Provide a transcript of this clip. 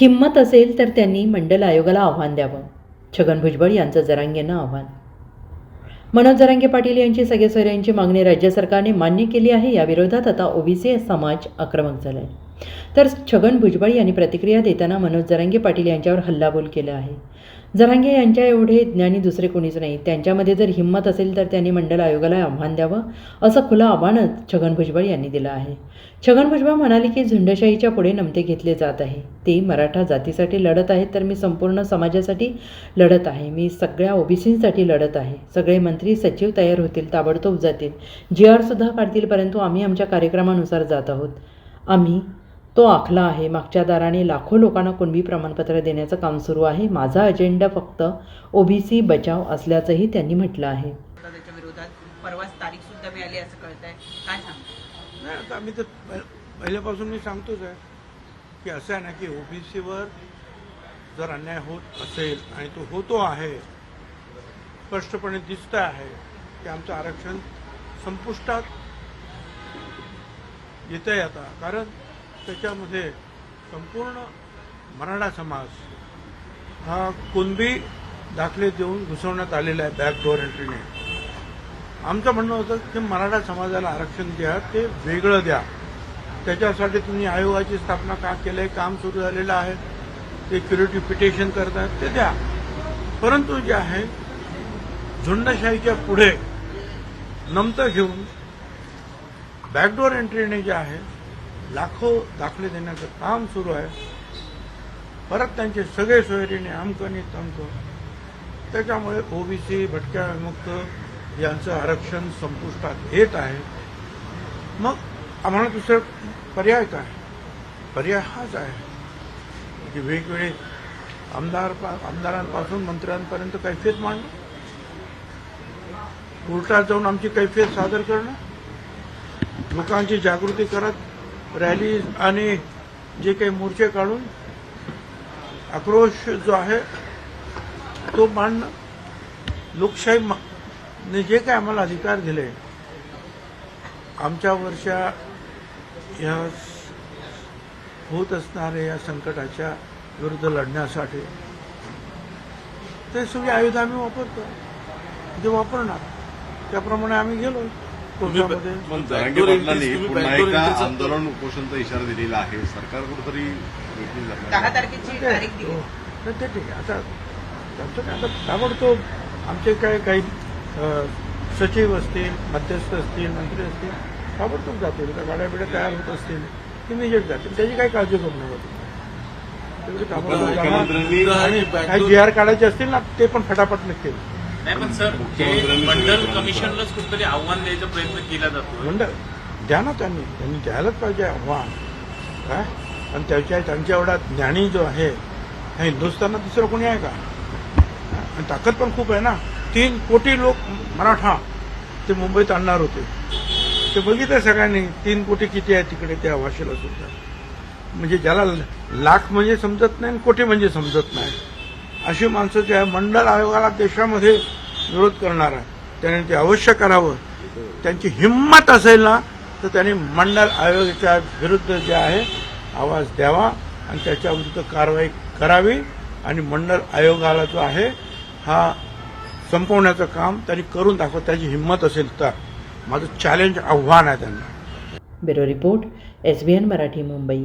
हिंमत असेल तर त्यांनी मंडल आयोगाला आव्हान द्यावं. छगन भुजबळ यांचं जरांगेनं आव्हान. मनोज जरांगे पाटील यांची सगळ्या मागणी राज्य सरकारने मान्य केली आहे. याविरोधात आता ओबीसी समाज आक्रमक झाला आहे तर छगन भुजबळ यांनी प्रतिक्रिया देताना मनोज जरांगे पाटील यांच्यावर हल्लाबोल केला आहे. जरांगे यांच्या एवढे ज्ञानी दुसरे कोणीच नाही. त्यांच्यामध्ये जर हिंमत असेल तर त्यांनी मंडल आयोगाला आव्हान द्यावं असं खुलं आव्हानच छगन भुजबळ यांनी दिलं आहे. छगन भुजबळ म्हणाले की झुंडशाहीच्या पुढे नमते घेतले जात आहे. ते मराठा जातीसाठी लढत आहेत तर मी संपूर्ण समाजासाठी लढत आहे. मी सगळ्या ओबीसींसाठी लढत आहे. सगळे मंत्री सचिव तयार होतील ताबडतोब जातील. जी आरसुद्धा काढतील परंतु आम्ही आमच्या कार्यक्रमानुसार जात आहोत. आम्ही तो आखला आहे मागच्या दाराने लाखो लोकांना कुणबी प्रमाणपत्र देण्याचं काम सुरू आहे. माझा अजेंडा फक्त ओबीसी बचाव असल्याचंही त्यांनी म्हटलं आहे. होता त्याच्या विरोधात परवाच तारीख सुद्धा मिळाली असं कळत आहे काय सांगता? नाही आता आम्ही तर पहि- पहिल्यापासून मी सांगतोच आहे की असं आहे ना की ओबीसीवर जर अन्याय होत असेल आणि तो होतो आहे स्पष्टपणे दिसत आहे की आमचं आरक्षण संपुष्टात येत आहे आता. कारण त्याच्यामध्ये संपूर्ण मराठा समाज हा कुणबी दाखले देऊन घुसवण्यात आलेला आहे बॅकडोअर एंट्रीने. आमचं म्हणणं होतं की मराठा समाजाला आरक्षण द्या ते वेगळं द्या. त्याच्यासाठी तुम्ही आयोगाची स्थापना का केलंय काम सुरू झालेलं आहे. ते प्युरिटिफिकेशन करतात ते द्या. परंतु जे आहे झुंडशाहीच्या पुढे नमतं घेऊन बॅकडोअर एंट्रीने जे आहे लाखो दाखले देण्याचं काम सुरू आहे. परत त्यांचे सगळे सोयरीने अमकं आणि तमकं त्याच्यामुळे ओबीसी भटक्या विमुक्त यांचं आरक्षण संपुष्टात येत आहे. मग आम्हाला दुसरं पर्याय काय? पर्याय हाच आहे की वेगवेगळे आमदार आमदारांपासून मंत्र्यांपर्यंत कैफियत मांडणं. कोर्टात जाऊन आमची कैफियत सादर करणं. लोकांची जागृती करत रॅली आणि जे काही मोर्चे काढून आक्रोश जो आहे तो मांडणं. लोकशाही जे काही आम्हाला अधिकार दिले आमच्या वर्षा या होत असणाऱ्या या संकटाच्या विरुद्ध लढण्यासाठी ते सगळी आयुध आम्ही वापरतो. जे वापरणार त्याप्रमाणे आम्ही गेलो कोर्टामध्ये? पण जरांगे पाटलांनी पुन्हा एकदा आंदोलन उपोषणचा इशारा दिलेला आहे. सरकार कुठेतरी वेगळी दहा जाणार तारखेची तारीख दिली. हो. तर ते ठीक आहे. आता त्यांचं काय आता ताबडतोब आमचे काय काही सचिव असतील मध्यस्थ असतील मंत्री असतील ताबडतोब जातील. त्या गाड्या बिड्या तयार होत असतील इमिजिएट जातील. त्याची काही काळजी करू नका. काही जी आर काढायचे असतील ना ते पण फटाफट निघतील नाही पण सर जे मुख्यमंत्र्यांनी मंडल सगळे कमिशनलाच कुठतरी आव्हान द्यायचा प्रयत्न केला जातो मंडळ द्या ना त्यांनी. त्यांनी द्यायलाच पाहिजे आव्हान. काय? आणि त्याच्या त्यांच्या एवढा ज्ञानी जो आहे ह्या हिंदुस्थानात दुसरं कोणी आहे का? आणि ताकद पण खूप आहे ना. तीन कोटी लोक मराठा ते मुंबईत आणणार होते. ते बघितलं सगळ्यांनी तीन कोटी किती आहे तिकडे त्या भाषेला सुद्धा. म्हणजे ज्याला लाख म्हणजे समजत नाही आणि कोटी म्हणजे समजत नाही. अशी माणसं जे आहे मंडळ आयोगाला देशामध्ये विरोध करणार आहे त्याने ते अवश्य करावं. त्यांची हिंमत असेल ना तर त्यांनी मंडळ आयोगाच्या विरुद्ध जे आहे आवाज द्यावा आणि त्याच्या विरुद्ध कारवाई करावी आणि मंडळ आयोगाला जो आहे हा संपवण्याचं काम त्यांनी करून दाखवत त्याची हिंमत असेल तर. माझं चॅलेंज आव्हान आहे त्यांना. Bureau report S B N Marathi Mumbai.